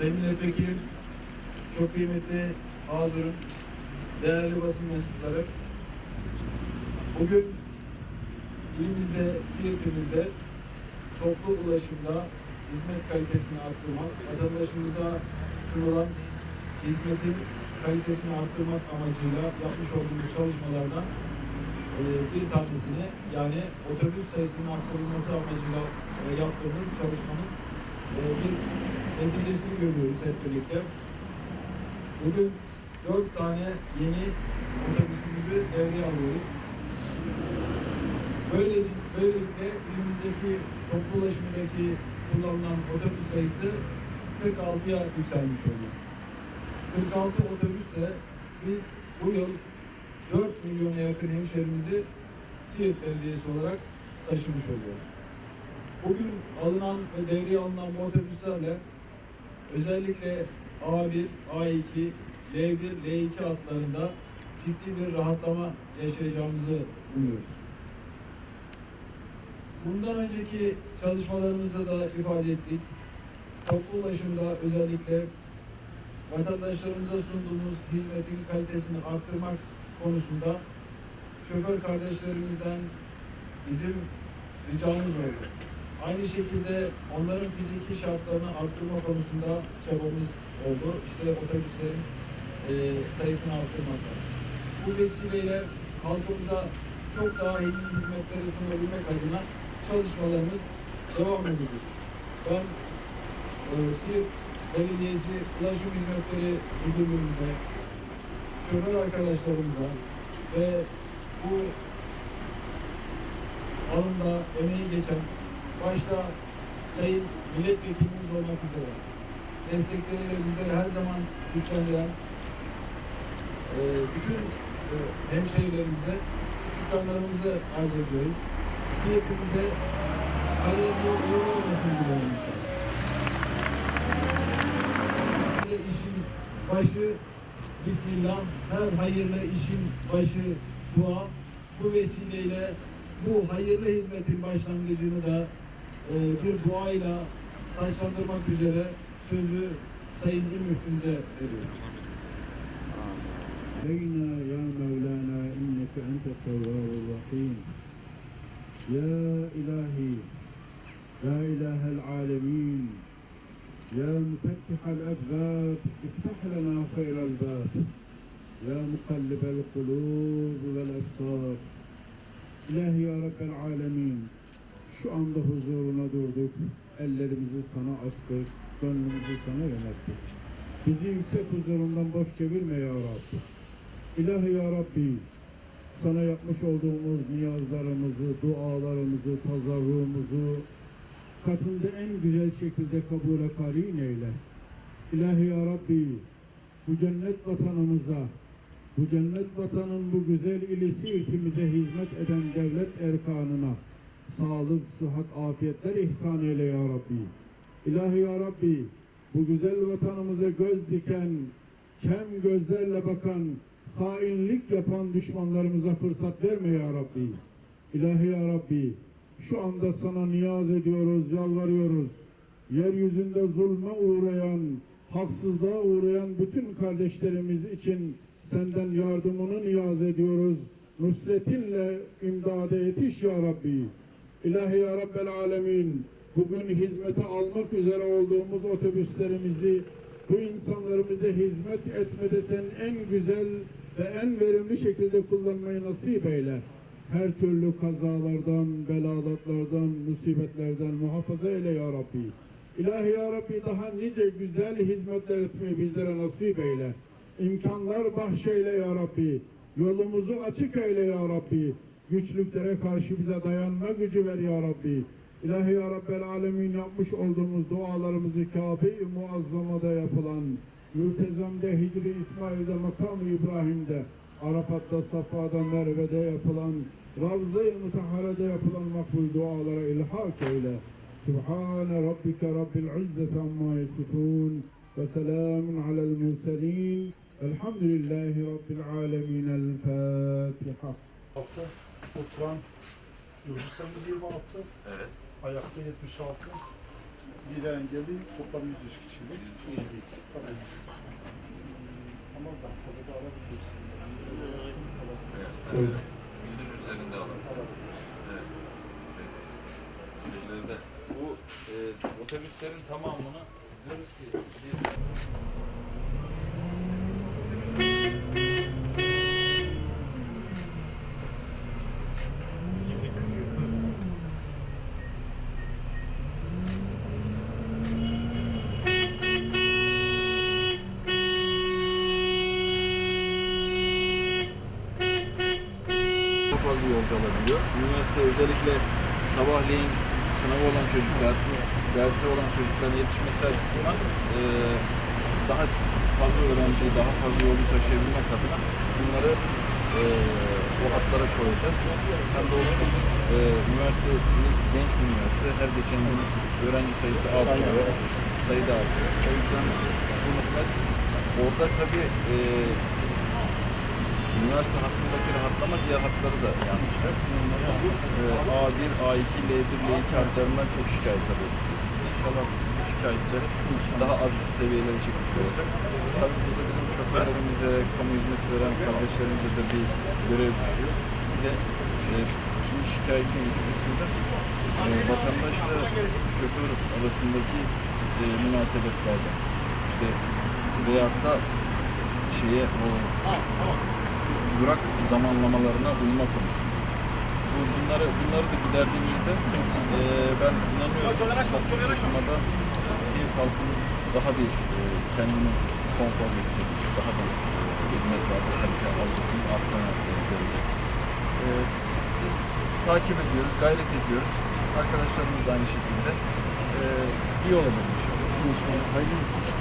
Sayın Milletvekilim, çok kıymetli Hazırım, değerli basın mensupları. Bugün ilimizde, Siirt'imizde toplu ulaşımda hizmet kalitesini arttırmak, vatandaşımıza sunulan hizmetin kalitesini arttırmak amacıyla yapmış olduğumuz çalışmalardan e, bir tanesini yani otobüs sayısının arttırılması amacıyla e, yaptığımız çalışmanın bir neticesini görüyoruz hep birlikte. Bugün dört tane yeni otobüsümüzü devreye alıyoruz. Böylece, böylelikle ilimizdeki toplu ulaşımdaki kullanılan otobüs sayısı 46'ya yükselmiş oluyor. 46 otobüsle biz bu yıl 4 milyona yakın hemşehrimizi Siirt Belediyesi olarak taşımış oluyoruz. Bugün alınan ve devreye alınan bu otobüslerle özellikle A1, A2, L1, L2 hatlarında ciddi bir rahatlama yaşayacağımızı umuyoruz. Bundan önceki çalışmalarımızda da ifade ettik. Toplu ulaşımda özellikle vatandaşlarımıza sunduğumuz hizmetin kalitesini arttırmak konusunda şoför kardeşlerimizden bizim ricamız oldu. Aynı şekilde onların fiziki şartlarını arttırma konusunda çabamız oldu. İşte otobüslerin e, sayısını arttırmakta. Bu vesileyle halkımıza çok daha iyi hizmetleri sunabilmek adına çalışmalarımız devam ediyor. Ben e, Siirt Belediyesi Ulaşım Hizmetleri Müdürlüğümüze, şoför arkadaşlarımıza ve bu alımda emeği geçen başta Sayın Milletvekilimiz olmak üzere destekleriyle bizleri her zaman güçlendiren e, bütün e, hemşehrilerimize şükranlarımızı arz ediyoruz. Siirt'imize hayırlı yolu olmasını diliyorum inşallah. İşin başı Bismillah, her hayırlı işin başı dua. Bu vesileyle bu hayırlı hizmetin başlangıcını da e, bir duayla taşlandırmak üzere sözü Sayın İl Müftümüze veriyorum. علينا يا مولانا إنك أنت التواب الرحيم يا إلهي يا إله العالمين يا مفتح الأبواب افتح لنا خير الباب يا مقلب القلوب والأبصار İlahi ya Rabbel Alemin şu anda huzuruna durduk. Ellerimizi sana açtık. Gönlümüzü sana yönelttik. Bizi yüksek huzurundan boş çevirme ya Rabbi. İlahi ya Rabbi sana yapmış olduğumuz niyazlarımızı, dualarımızı, tazarruğumuzu katında en güzel şekilde kabule karin eyle. İlahi ya Rabbi bu cennet vatanımıza, bu cennet vatanın bu güzel ilisi ülkemize hizmet eden devlet erkanına sağlık, sıhhat, afiyetler ihsan eyle ya Rabbi. İlahi ya Rabbi bu güzel vatanımıza göz diken, kem gözlerle bakan, hainlik yapan düşmanlarımıza fırsat verme ya Rabbi. İlahi ya Rabbi şu anda sana niyaz ediyoruz, yalvarıyoruz. Yeryüzünde zulme uğrayan, haksızlığa uğrayan bütün kardeşlerimiz için senden yardımını niyaz ediyoruz. Nusretinle imdada yetiş ya Rabbi. İlahi ya Rabbel Alemin bugün hizmete almak üzere olduğumuz otobüslerimizi bu insanlarımıza hizmet etmede sen en güzel ve en verimli şekilde kullanmayı nasip eyle. Her türlü kazalardan, belalatlardan, musibetlerden muhafaza eyle ya Rabbi. İlahi ya Rabbi daha nice güzel hizmetler etmeyi bizlere nasip eyle. İmkanlar bahşeyle ya Rabbi. Yolumuzu açık eyle ya Rabbi. Güçlüklere karşı bize dayanma gücü ver ya Rabbi. İlahi ya Rabbel Alemin yapmış olduğumuz dualarımızı Kabe-i Muazzama'da yapılan, Mültezem'de, Hicri İsmail'de, Makam-ı İbrahim'de, Arafat'ta, Safa'da, Merve'de yapılan, Ravza-i Mutahara'da yapılan makbul dualara ilhak eyle. Subhane Rabbike Rabbil İzzeti amma yasifun ve selamun alel murselin. Elhamdülillahi Rabbil alemin. El Fatiha. Altı, oturan Gürcistan'ımız 26, Evet. ayakta 76, Lider engelli toplam 103 kişilik. Tabii. Ama daha fazla da alabiliriz. Evet. Yüzün üzerinde alalım. Alabiliriz. Evet. Bu e, otobüslerin tamamını diyoruz ki bir Çok fazla yolcu alabiliyor. Üniversite özellikle sabahleyin sınavı olan çocuklar, dersi olan çocukların yetişmesi açısından eee, daha fazla öğrenci, daha fazla yolcu taşıyabilmek adına bunları eee, o hatlara koyacağız. Hem de olur, eee, üniversitemiz genç bir üniversite. Her geçen gün öğrenci sayısı artıyor, sayı da artıyor. O yüzden bu hizmet orada tabii eee üniversite hattındaki rahatlama diğer hatları da yansıyacak. Ee, A1, A2, L1, L2 hatlarından çok şikayet alıyoruz biz. İnşallah bu şikayetleri daha az seviyelere çekmiş olacak. Tabii burada bizim şoförlerimize, kamu hizmeti veren kardeşlerimize de bir görev düşüyor. Bir de e, ikinci şikayetin bir kısmı da e, vatandaşla şoför arasındaki e, münasebetlerde. İşte veyahut da şeye o durak zamanlamalarına uyma konusu. Bu, bunları, bunları da giderdiğimizde eee ben inanıyorum toplu taşımada Siirt halkımız daha bir eee, kendini konforlu hissedecek, daha da eee, hizmetlerde kalite algısının arttığını görecek. Eee, biz takip ediyoruz, gayret ediyoruz. Arkadaşlarımız da aynı şekilde. Eee iyi olacak inşallah. İnşallah. Hayırlı olsun.